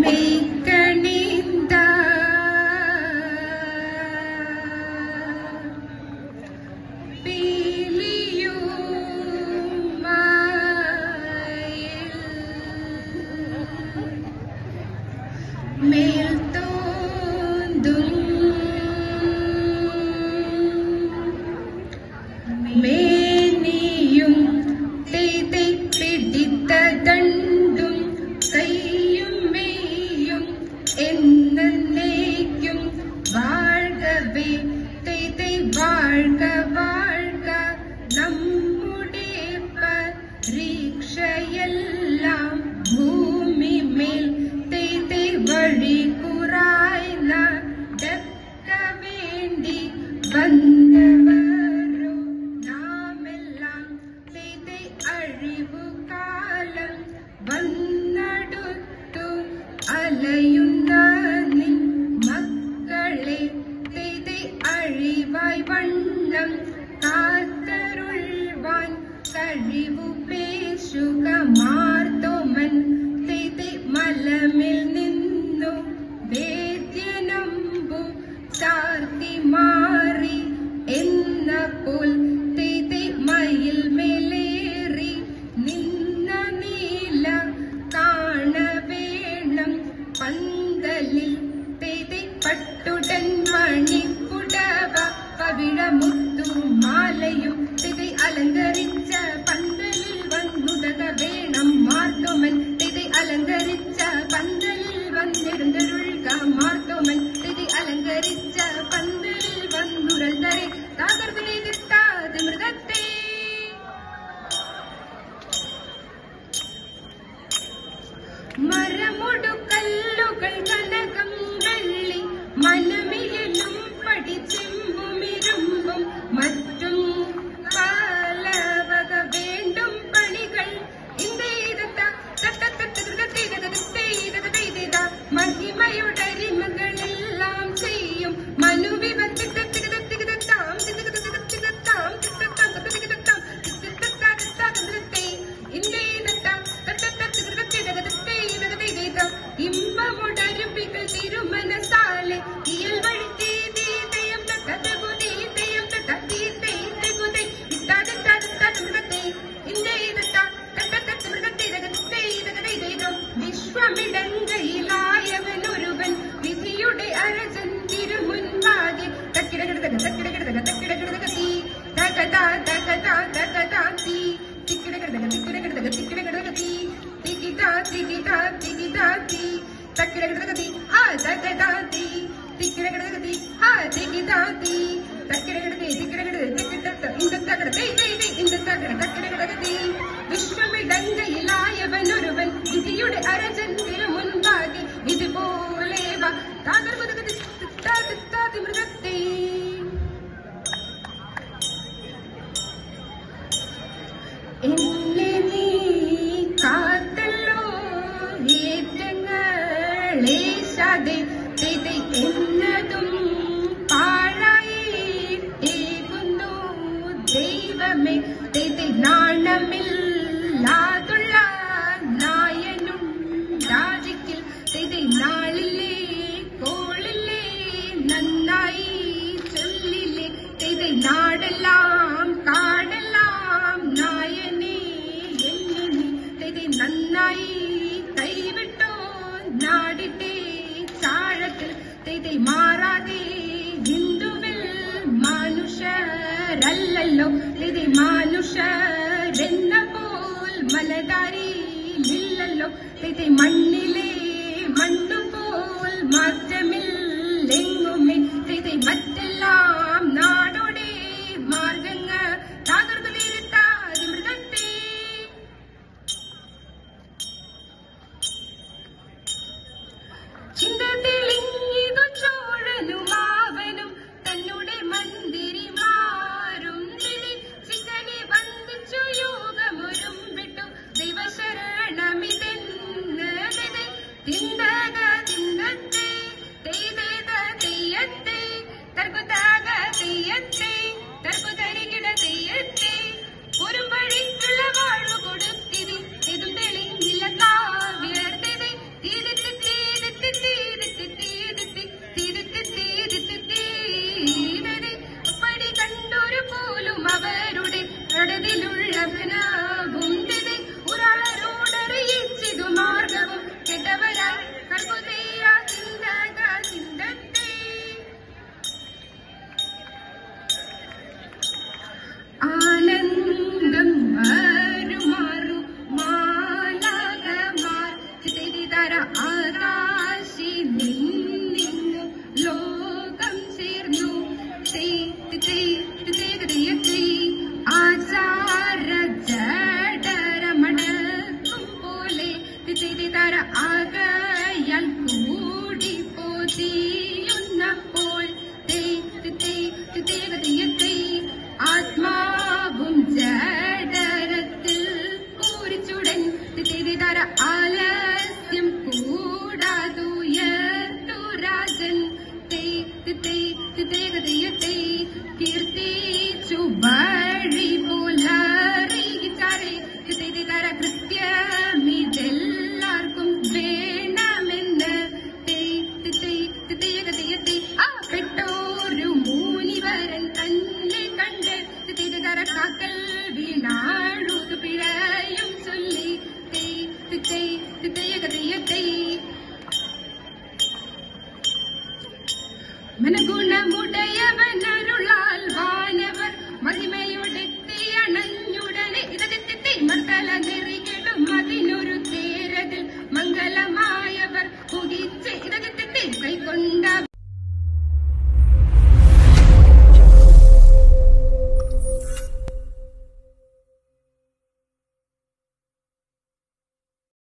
மெய்க்கணிந்த மேல் தோந்தும் மேனியும் that ನಿತ್ತೆಪಟ್ಟುಟನ್ ಮಣಿ ಪುಟವ ಪವಿಳ ಮುತ್ತು மாலையுத்திதை அலங்கரிச்ச பந்தலில் வந்துதக வேணம் மார்த்தோமன். திதை அலங்கரிச்ச பந்தலில் வந்திருந்தருள்க மார்த்தோமன். திதை அலங்கரிச்ச பந்தலில் வந்துடல் தரை தாகர்வினை நிற்காது மிருகத்தை. மரமுடு கல்லுகள் கன Marlene. Ticky-tacky-tacky, ah, ticky-tacky, ticky-tacky, ah, ticky-tacky. നാണമില്ലാതുള്ള നായനും രാജിക്കിൽ തെതെ നാളിലെ കോളിലെ നന്നായി ചൊല്ലിലെ തെതെ നാടെല്ലാം കാടെല്ലാം നായനെ എന്നെ തെതെ നന്നായി കൈവിട്ടോ നാടിട്ടെ ചാഴത്തിൽ തെതെ മാറാതെ ഹിന്ദുവിൽ മനുഷ്യരല്ലല്ലോ തെതെ മനുഷ്യരെന്ന മലതാരിയിലില്ലല്ലോ ഇത് മണ്ണിലേ മണ്ണു പോൽ മാറ്റമില്ലെങ്ങുമേ? ഇത് മറ്റെല്ലാം നാടോടെ മാർഗങ്ങ തകർന്നിരുത്താതി മൃഗത്തെ. ചിന്ത Definitely. ദേവതയട്ടെ കീർത്തിച്ചു വഴി പോലറിയിച്ചാരെ കൃത്യം മനഗുണമുടയവനരുളാൽ വാനവർ മഹിമയോടെത്തിയണഞ്ഞുടനെ ഇതതെത്തി മർത്തല നെറികളും അതിനൊരു തേരതിൽ മംഗളമായി